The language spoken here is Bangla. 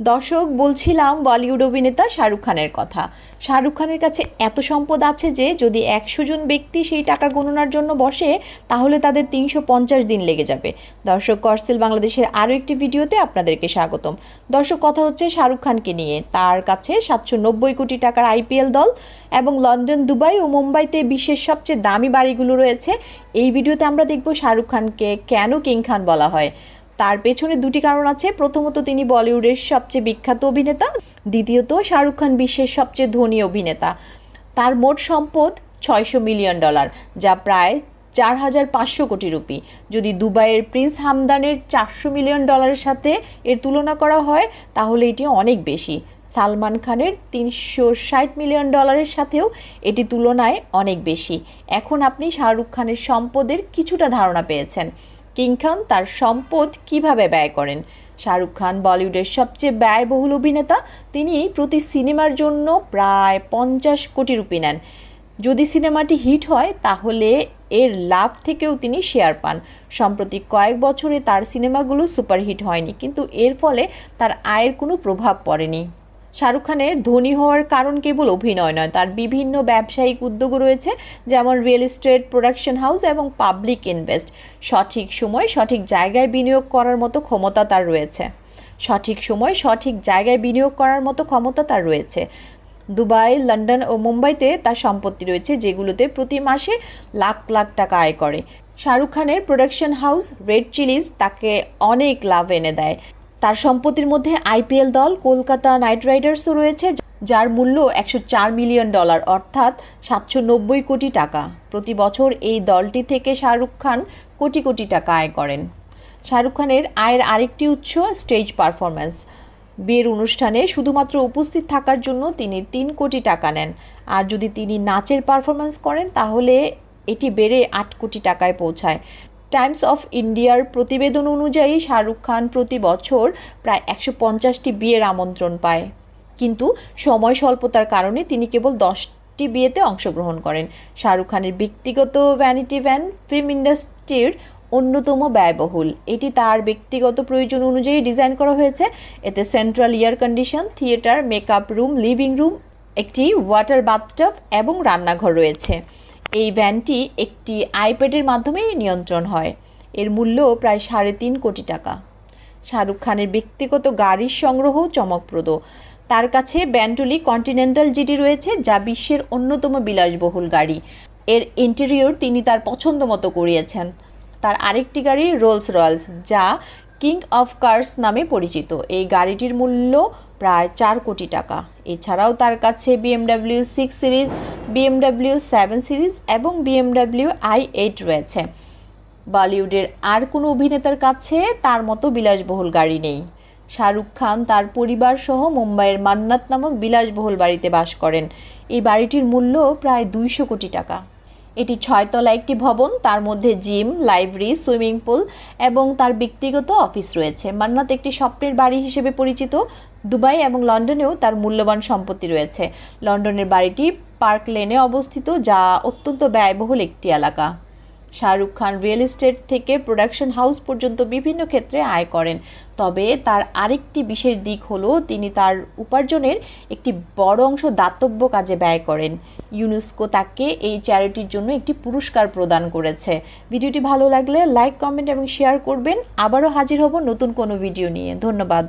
দর্শক, বলছিলাম বলিউড অভিনেতা শাহরুখ খানের কথা। শাহরুখ খানের কাছে এত সম্পদ আছে যে, যদি একশো জন ব্যক্তি সেই টাকা গণনার জন্য বসে, তাহলে তাদের তিনশো পঞ্চাশ দিন লেগে যাবে। দর্শক, করসেল বাংলাদেশের আরও একটি ভিডিওতে আপনাদেরকে স্বাগতম। দর্শক, কথা হচ্ছে শাহরুখ খানকে নিয়ে। তার কাছে সাতশো নব্বই কোটি টাকার আইপিএল দল এবং লন্ডন, দুবাই ও মুম্বাইতে বিশ্বের সবচেয়ে দামি বাড়িগুলো রয়েছে। এই ভিডিওতে আমরা দেখব শাহরুখ খানকে কেন কিং খান বলা হয়। তার পেছনে দুটি কারণ আছে। প্রথমত, তিনি বলিউডের সবচেয়ে বিখ্যাত অভিনেতা। দ্বিতীয়ত, শাহরুখ খান বিশ্বের সবচেয়ে ধনী অভিনেতা। তার মোট সম্পদ ছয়শো মিলিয়ন ডলার, যা প্রায় চার হাজার পাঁচশো কোটি রুপি। যদি দুবাইয়ের প্রিন্স হামদানের চারশো মিলিয়ন ডলারের সাথে এর তুলনা করা হয়, তাহলে এটি অনেক বেশি। সালমান খানের তিনশো ষাট মিলিয়ন ডলারের সাথেও এটি তুলনায় অনেক বেশি। এখন আপনি শাহরুখ খানের সম্পদের কিছুটা ধারণা পেয়েছেন। কিং খান তার সম্পদ কীভাবে ব্যয় করেন? শাহরুখ খান বলিউডের সবচেয়ে ব্যয়বহুল অভিনেতা, তিনি প্রতি সিনেমার জন্য প্রায় পঞ্চাশ কোটি রুপি নেন। যদি সিনেমাটি হিট হয়, তাহলে এর লাভ থেকেও তিনি শেয়ার পান। সম্প্রতি কয়েক বছরে তার সিনেমাগুলো সুপারহিট হয়নি, কিন্তু এর ফলে তার আয়ের কোনো প্রভাব পড়েনি। শাহরুখ খানের ধনী হওয়ার কারণ কেবল অভিনয় নয়, তার বিভিন্ন ব্যবসায়িক উদ্যোগ রয়েছে, যেমন রিয়েল এস্টেট প্রোডাকশন হাউস এবং পাবলিক ইনভেস্ট। সঠিক সময় সঠিক জায়গায় বিনিয়োগ করার মতো ক্ষমতা তার রয়েছে। সঠিক সময় সঠিক জায়গায় বিনিয়োগ করার মতো ক্ষমতা তার রয়েছে। দুবাই, লন্ডন ও মুম্বাইতে তার সম্পত্তি রয়েছে, যেগুলোতে প্রতি মাসে লাখ লাখ টাকা আয় করে। শাহরুখ খানের প্রোডাকশন হাউস রেড চিলিজ তাকে অনেক লাভ এনে দেয়। তার সম্পত্তির মধ্যে আইপিএল দল কলকাতা নাইট রাইডার্সও রয়েছে, যার মূল্য একশো চার মিলিয়ন ডলার, অর্থাৎ সাতশো নব্বই কোটি টাকা। প্রতি বছর এই দলটি থেকে শাহরুখ খান কোটি কোটি টাকা আয় করেন। শাহরুখ খানের আয়ের আরেকটি উৎস স্টেজ পারফরম্যান্স। বিয়ের অনুষ্ঠানে শুধুমাত্র উপস্থিত থাকার জন্য তিনি তিন কোটি টাকা নেন। আর যদি তিনি নাচের পারফরম্যান্স করেন, তাহলে এটি বেড়ে আট কোটি টাকায় পৌঁছায়। টাইমস অফ ইন্ডিয়ার প্রতিবেদন অনুযায়ী শাহরুখ খান প্রতি বছর প্রায় একশো পঞ্চাশটি বিয়ের আমন্ত্রণ পায়। কিন্তু সময় স্বল্পতার কারণে তিনি কেবল দশটি বিয়েতে অংশগ্রহণ করেন। শাহরুখ খানের ব্যক্তিগত ভ্যানিটি ভ্যান ফিল্ম ইন্ডাস্ট্রির অন্যতম ব্যয়বহুল। এটি তার ব্যক্তিগত প্রয়োজন অনুযায়ী ডিজাইন করা হয়েছে। এতে central air condition theatre makeup room living room একটি ওয়াটার বাথটব এবং রান্নাঘর রয়েছে। এই ভ্যানটি একটি আইপ্যাডের মাধ্যমে নিয়ন্ত্রণ হয়। এর মূল্য প্রায় সাড়ে তিন কোটি টাকা। শাহরুখ খানের ব্যক্তিগত গাড়ির সংগ্রহ চমকপ্রদ। তার কাছে ব্যান্টলি কন্টিনেন্টাল জিডি রয়েছে, যা বিশ্বের অন্যতম বিলাসবহুল গাড়ি। এর ইন্টেরিয়র তিনি তার পছন্দ মতো করিয়েছেন। তার আরেকটি গাড়ি রোলস রয়্যালস যা কিং অফ কার্স নামে পরিচিত। এই গাড়িটির মূল্য প্রায় চার কোটি টাকা। এছাড়াও তার কাছে BMW six series BMW seven series এবং বিএমডাব্লিউ আই এইট রয়েছে। বলিউডের আর কোনো অভিনেতার কাছে তার মতো বিলাসবহুল গাড়ি নেই। শাহরুখ খান তার পরিবার সহ মুম্বাইয়ের মান্নাত নামক বিলাসবহুল বাড়িতে বাস করেন। এই বাড়িটির মূল্য প্রায় দুইশো কোটি টাকা। এটি ছয়তলা একটি ভবন, তার মধ্যে জিম, লাইব্রেরি, সুইমিং পুল এবং তার ব্যক্তিগত অফিস রয়েছে। মান্নাত একটি স্বপ্নের বাড়ি হিসেবে পরিচিত। দুবাই এবং লন্ডনেও তার মূল্যবান সম্পত্তি রয়েছে। লন্ডনের বাড়িটি পার্ক লেনে অবস্থিত, যা অত্যন্ত ব্যয়বহুল একটি এলাকা। শাহরুখ খান রিয়েল এস্টেট থেকে প্রোডাকশন হাউস পর্যন্ত বিভিন্ন ক্ষেত্রে আয় করেন। তবে তার আরেকটি বিশেষ দিক হলো, তিনি তার উপার্জনের একটি বড় অংশ দাতব্য কাজে ব্যয় করেন। ইউনেস্কো তাকে এই চ্যারিটির জন্য একটি পুরস্কার প্রদান করেছে। ভিডিওটি ভালো লাগলে লাইক, কমেন্ট এবং শেয়ার করবেন। আবারও হাজির হব নতুন কোনো ভিডিও নিয়ে। ধন্যবাদ।